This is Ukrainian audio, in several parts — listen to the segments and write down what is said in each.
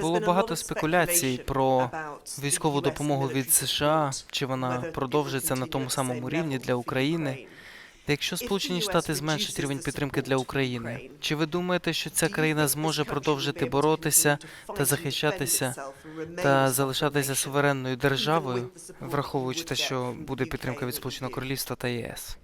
Було багато спекуляцій про військову допомогу від США, чи вона продовжиться на тому самому рівні для України. Якщо Сполучені Штати зменшать рівень підтримки для України, чи ви думаєте, що ця країна зможе продовжити боротися та захищатися та залишатися суверенною державою, враховуючи те, що буде підтримка від Сполученого Королівства та ЄС?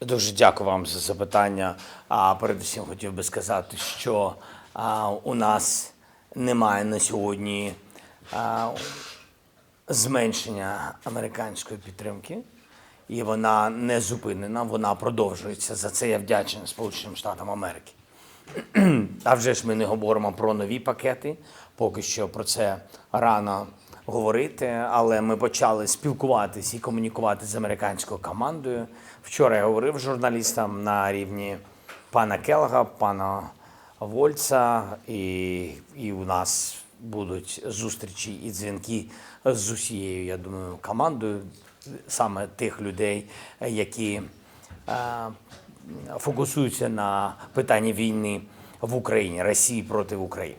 Дуже дякую вам за запитання. А передусім хотів би сказати, що а, у нас немає на сьогодні а, зменшення американської підтримки, і вона не зупинена, вона продовжується. За це я вдячний Сполученим Штатам Америки. А вже ж ми не говоримо про нові пакети. Поки що про це рано говорити, але ми почали спілкуватися і комунікувати з американською командою. Вчора я говорив журналістам на рівні пана Келга, пана Вольца, і, і у нас будуть зустрічі і дзвінки з усією, я думаю, командою, саме тих людей, які е, фокусуються на питанні війни в Україні, Росії проти України.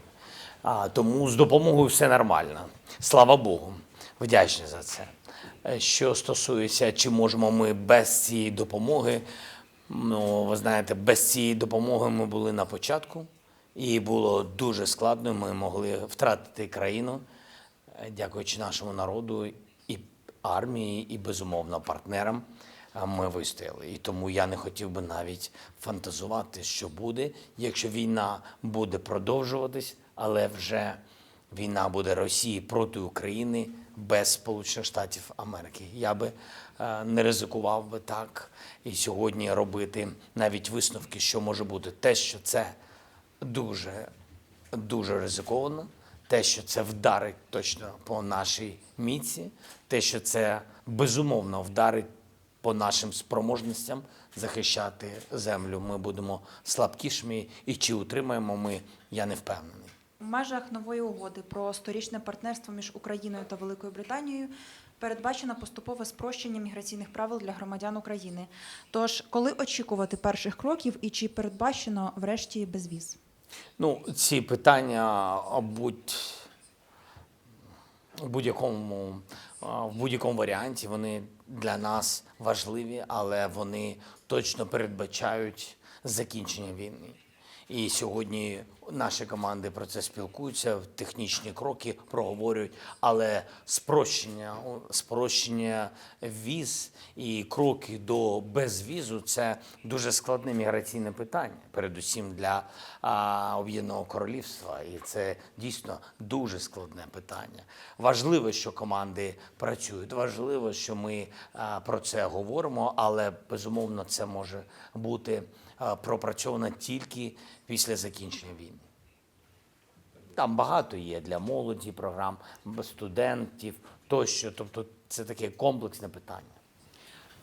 А, тому з допомогою все нормально. Слава Богу, вдячний за це. Е, Що стосується, чи можемо ми без цієї допомоги, ну, ви знаєте, без цієї допомоги ми були на початку, і було дуже складно. Ми могли втратити країну, е, дякуючи нашому народу і армії, і безумовно партнерам. Ми вистояли. І тому я не хотів би навіть фантазувати, що буде, якщо війна буде продовжуватись, але вже війна буде Росії проти України без Сполучених Штатів Америки. Я би е, не ризикував би так і сьогодні робити навіть висновки, що може бути те, що це дуже дуже ризиковано. Те, що це вдарить точно по нашій міці, те, що це безумовно вдарить по нашим спроможностям захищати землю. Ми будемо слабкішими, і чи утримаємо ми, я не впевнений. У межах нової угоди про сторічне партнерство між Україною та Великою Британією передбачено поступове спрощення міграційних правил для громадян України. Тож, коли очікувати перших кроків і чи передбачено врешті безвіз? Ну, ці питання, будь в будь-якому в будь-якому варіанті вони для нас важливі, але вони точно передбачають закінчення війни. І сьогодні наші команди про це спілкуються, технічні кроки проговорюють, але спрощення, спрощення віз і кроки до безвізу це дуже складне міграційне питання, передусім для Об'єднаного Королівства. І це дійсно дуже складне питання. Важливо, що команди працюють. Важливо, що ми а, про це говоримо, але безумовно це може бути а, пропрацьовано тільки після закінчення війни. Там багато є для молоді програм, студентів тощо. Тобто це таке комплексне питання.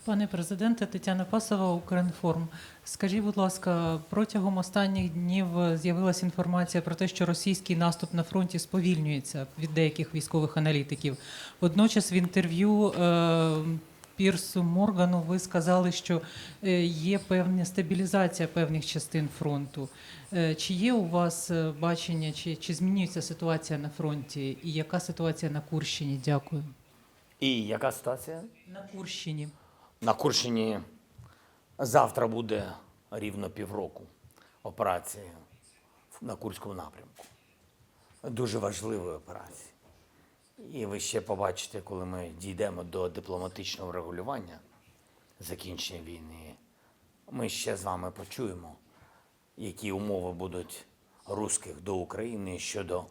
Пане президенте, Тетяна Пасова, Укрінформ. Скажіть, будь ласка, протягом останніх днів з'явилася інформація про те, що російський наступ на фронті сповільнюється від деяких військових аналітиків. Водночас в інтерв'ю е, Пірсу Моргану ви сказали, що е, є певна стабілізація певних частин фронту. Е, Чи є у вас е, бачення, чи, чи змінюється ситуація на фронті? І яка ситуація на Курщині? Дякую. І яка ситуація? На Курщині. На Курщині завтра буде рівно півроку операції на Курському напрямку. Дуже важливої операції. І ви ще побачите, коли ми дійдемо до дипломатичного регулювання закінчення війни, ми ще з вами почуємо, які умови будуть русських до України щодо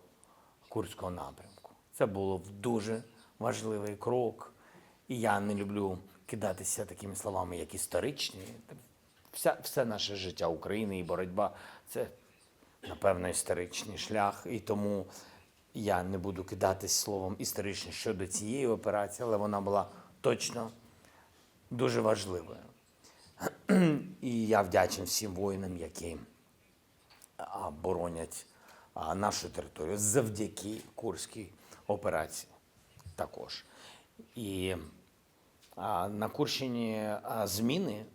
Курського напрямку. Це було дуже важливий крок. І я не люблю кидатися такими словами, як історичні. Вся, все наше життя України і боротьба це, напевно, історичний шлях. І тому я не буду кидатись словом історичний щодо цієї операції, але вона була точно дуже важливою. І я вдячний всім воїнам, які боронять нашу територію завдяки Курській операції також. І на Курщині зміни,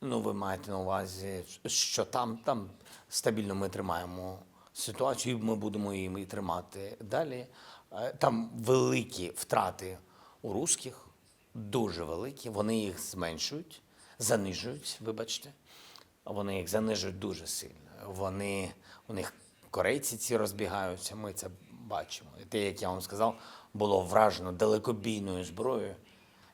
ну ви маєте на увазі, що там, там стабільно ми тримаємо ситуацію, ми будемо її тримати далі. Е, Там великі втрати у русських, дуже великі. Вони їх зменшують, занижують, вибачте. Вони їх занижують дуже сильно. Вони, у них корейці ці розбігаються, ми це бачимо. І те, як я вам сказав, було вражено далекобійною зброєю.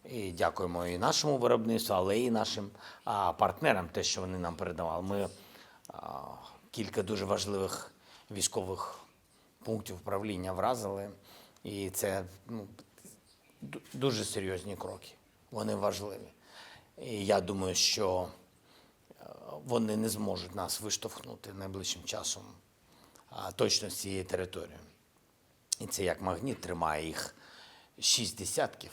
І дякуємо і нашому виробництву, але і нашим а, партнерам, те, що вони нам передавали. Ми а, кілька дуже важливих військових пунктів управління вразили. І це ну, дуже серйозні кроки. Вони важливі. І я думаю, що е, вони не зможуть нас виштовхнути найближчим часом а, точно з цієї території. І це як магніт тримає їх шість десятків,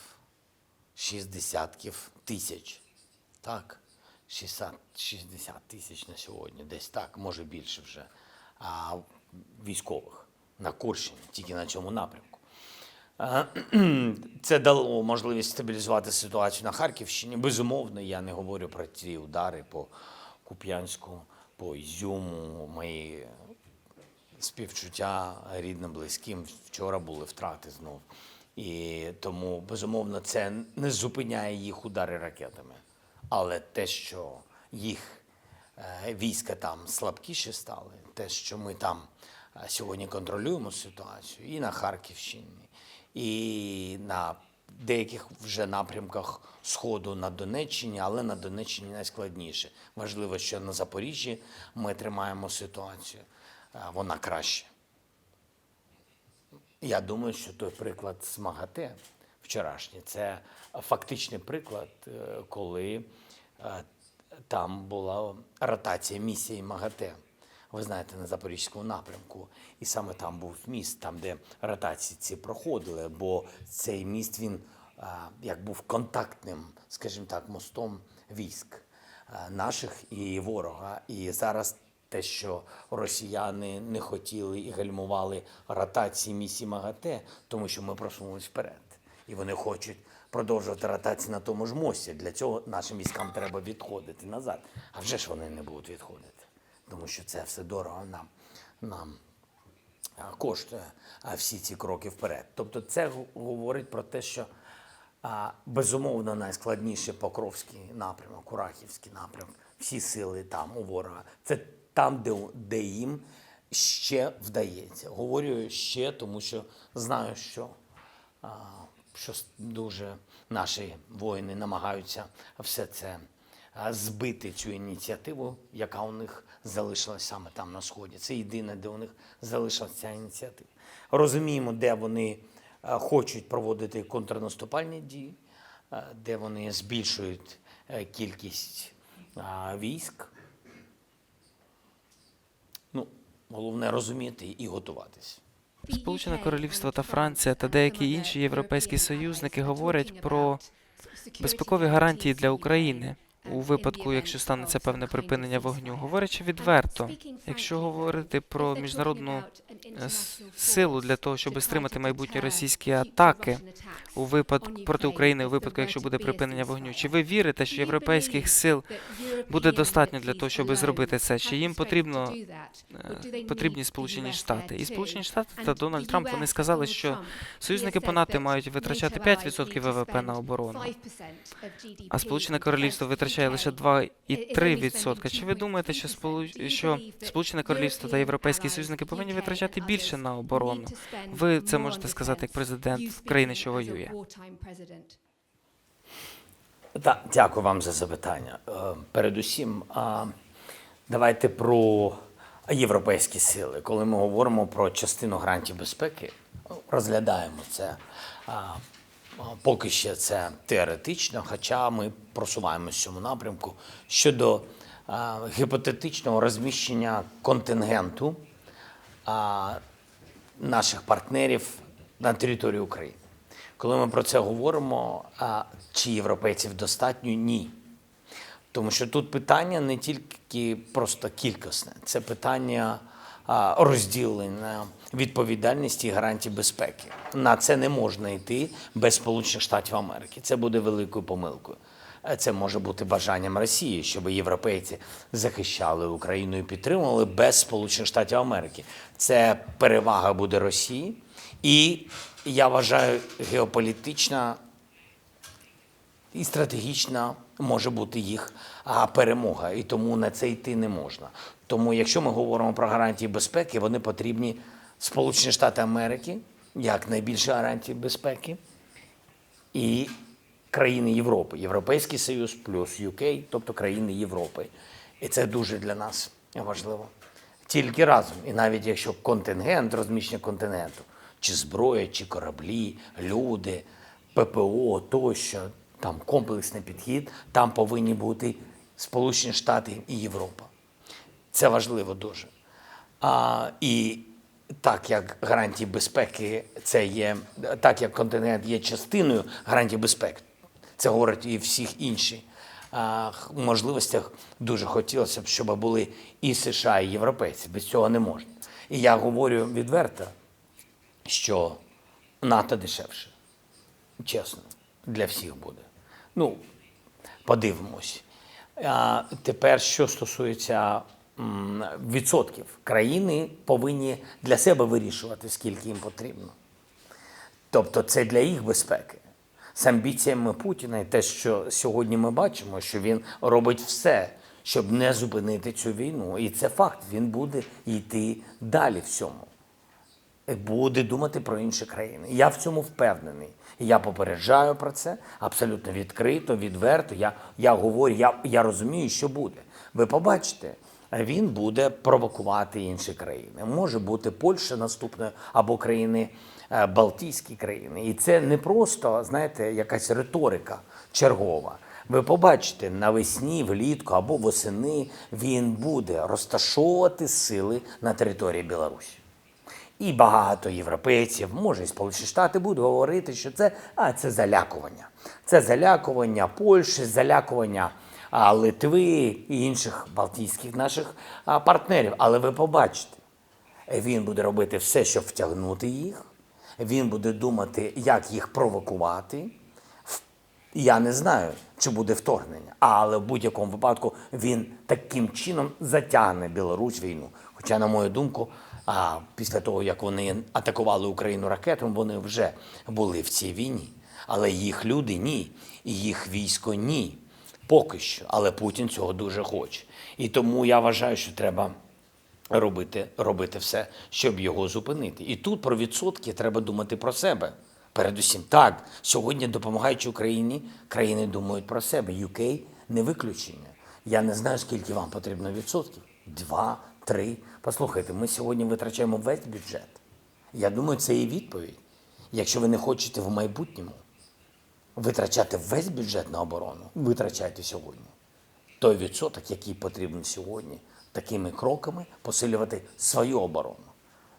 шість десятків тисяч. Так, 60, 60 тисяч на сьогодні, десь так, може більше вже, а, військових на Курщині, тільки на цьому напрямку. Це дало можливість стабілізувати ситуацію на Харківщині. Безумовно, я не говорю про ці удари по Куп'янську, по Ізюму. Мої співчуття рідним, близьким. Вчора були втрати знов. І тому, безумовно, це не зупиняє їх удари ракетами. Але те, що їх війська там слабкіші стали, те, що ми там е, сьогодні контролюємо ситуацію і на Харківщині, і на деяких вже напрямках Сходу на Донеччині, але на Донеччині найскладніше. Важливо, що на Запоріжжі ми тримаємо ситуацію, е, вона краще. Я думаю, що той приклад з МАГАТЕ вчорашній це фактичний приклад, е, коли е, там була ротація місії МАГАТЕ. Ви знаєте, на Запорізькому напрямку. І саме там був міст, там, де ротації ці проходили, бо цей міст він як був контактним, скажімо так, мостом військ наших і ворога. І зараз те, що росіяни не хотіли і гальмували ротації місії МАГАТЕ, тому що ми просунулись вперед. І вони хочуть продовжувати ротації на тому ж мості. Для цього нашим військам треба відходити назад. А вже ж вони не будуть відходити, тому що це все дорого нам, нам коштує всі ці кроки вперед. Тобто це говорить про те, що безумовно найскладніше Покровський напрямок, Курахівський напрямок, всі сили там у ворога. Це там, де, де їм ще вдається. Говорю ще, тому що знаю, що, а, що дуже наші воїни намагаються все це збити цю ініціативу, яка у них залишилась саме там на сході. Це єдине, де у них залишилася ця ініціатива. Розуміємо, де вони хочуть проводити контрнаступальні дії, де вони збільшують е, кількість військ. Ну, головне розуміти і готуватись. Сполучене Королівство та Франція та деякі інші європейські союзники говорять про безпекові гарантії для України у випадку, якщо станеться певне припинення вогню. Говорячи відверто, якщо говорити про міжнародну е, силу для того, щоб стримати майбутні російські атаки у випадку проти України, у випадку, якщо буде припинення вогню, чи ви вірите, що європейських сил буде достатньо для того, щоб зробити це? Чи їм потрібно е, потрібні Сполучені Штати? І Сполучені Штати та Дональд Трамп вони сказали, що союзники по НАТО мають витрачати 5% ВВП на оборону, а Сполучене Королівство витрачає лише 2,3%. Чи ви думаєте, що Сполу- що Сполучене Королівство та європейські союзники повинні витрачати більше на оборону? Ви це можете сказати як президент країни, що воює. Так, дякую вам за запитання. Е, Передусім, давайте про європейські сили. Коли ми говоримо про частину грантів безпеки, розглядаємо це. Поки ще це теоретично, хоча ми просуваємося в цьому напрямку щодо а, гіпотетичного розміщення контингенту а, наших партнерів на території України. Коли ми про це говоримо, а чи європейців достатньо? Ні. Тому що тут питання не тільки просто кількісне, це питання а, розділення відповідальності і гарантій безпеки. На це не можна йти без Сполучених Штатів Америки. Це буде великою помилкою. е, це може бути бажанням Росії, щоб європейці захищали Україну і підтримували без Сполучених Штатів Америки. Це перевага буде Росії, і я вважаю, геополітична і стратегічна може бути їх перемога, і тому на це йти не можна. Тому, якщо ми говоримо про гарантії безпеки, вони потрібні Сполучені Штати Америки як найбільші гарантії безпеки, і країни Європи, Європейський Союз плюс UK, тобто країни Європи. І це дуже для нас важливо. Тільки разом, і навіть якщо контингент, розміщення контингенту, чи зброя, чи кораблі, люди, ППО тощо, там комплексний підхід, там повинні бути Сполучені Штати і Європа. Це важливо дуже. А, і так як гарантії безпеки, це є так як континент є частиною гарантій безпеки, це говорить і всіх інших а, можливостях. Дуже хотілося б, щоб були і США, і європейці. Без цього не можна. І я говорю відверто, що НАТО дешевше. Чесно, для всіх буде. Ну, подивимось. А тепер, що стосується відсотків, країни повинні для себе вирішувати, скільки їм потрібно. Тобто це для їх безпеки. З амбіціями Путіна і те, що сьогодні ми бачимо, що він робить все, щоб не зупинити цю війну. І це факт, він буде йти далі в цьому буде думати про інші країни. Я в цьому впевнений. Я попереджаю про це абсолютно відкрито, відверто. Я, я говорю, я, я розумію, що буде. Ви побачите, він буде провокувати інші країни. Може бути Польща наступною або країни е, Балтійські країни. І це не просто, знаєте, якась риторика чергова. Ви побачите, навесні, влітку або восени він буде розташовувати сили на території Білорусі. І багато європейців, може і Сполучені Штати, будуть говорити, що це, а, це залякування. Це залякування Польщі, залякування Литви і інших балтійських наших партнерів. Але ви побачите, він буде робити все, щоб втягнути їх. Він буде думати, як їх провокувати. Я не знаю, чи буде вторгнення, але в будь-якому випадку він таким чином затягне Білорусь війну. Хоча, на мою думку, а, після того, як вони атакували Україну ракетами, вони вже були в цій війні. Але їх люди ні, і їх військо ні. Поки що. Але Путін цього дуже хоче. І тому я вважаю, що треба робити, робити все, щоб його зупинити. І тут про відсотки треба думати про себе. Передусім, так, сьогодні, допомагаючи Україні, країни думають про себе. UK не виключення. Я не знаю, скільки вам потрібно відсотків. Два, три. Послухайте, ми сьогодні витрачаємо весь бюджет. Я думаю, це і відповідь. Якщо ви не хочете в майбутньому витрачати весь бюджет на оборону, витрачайте сьогодні. Той відсоток, який потрібен сьогодні, такими кроками посилювати свою оборону.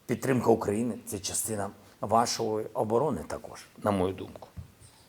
Підтримка України це частина вашої оборони також, на мою думку.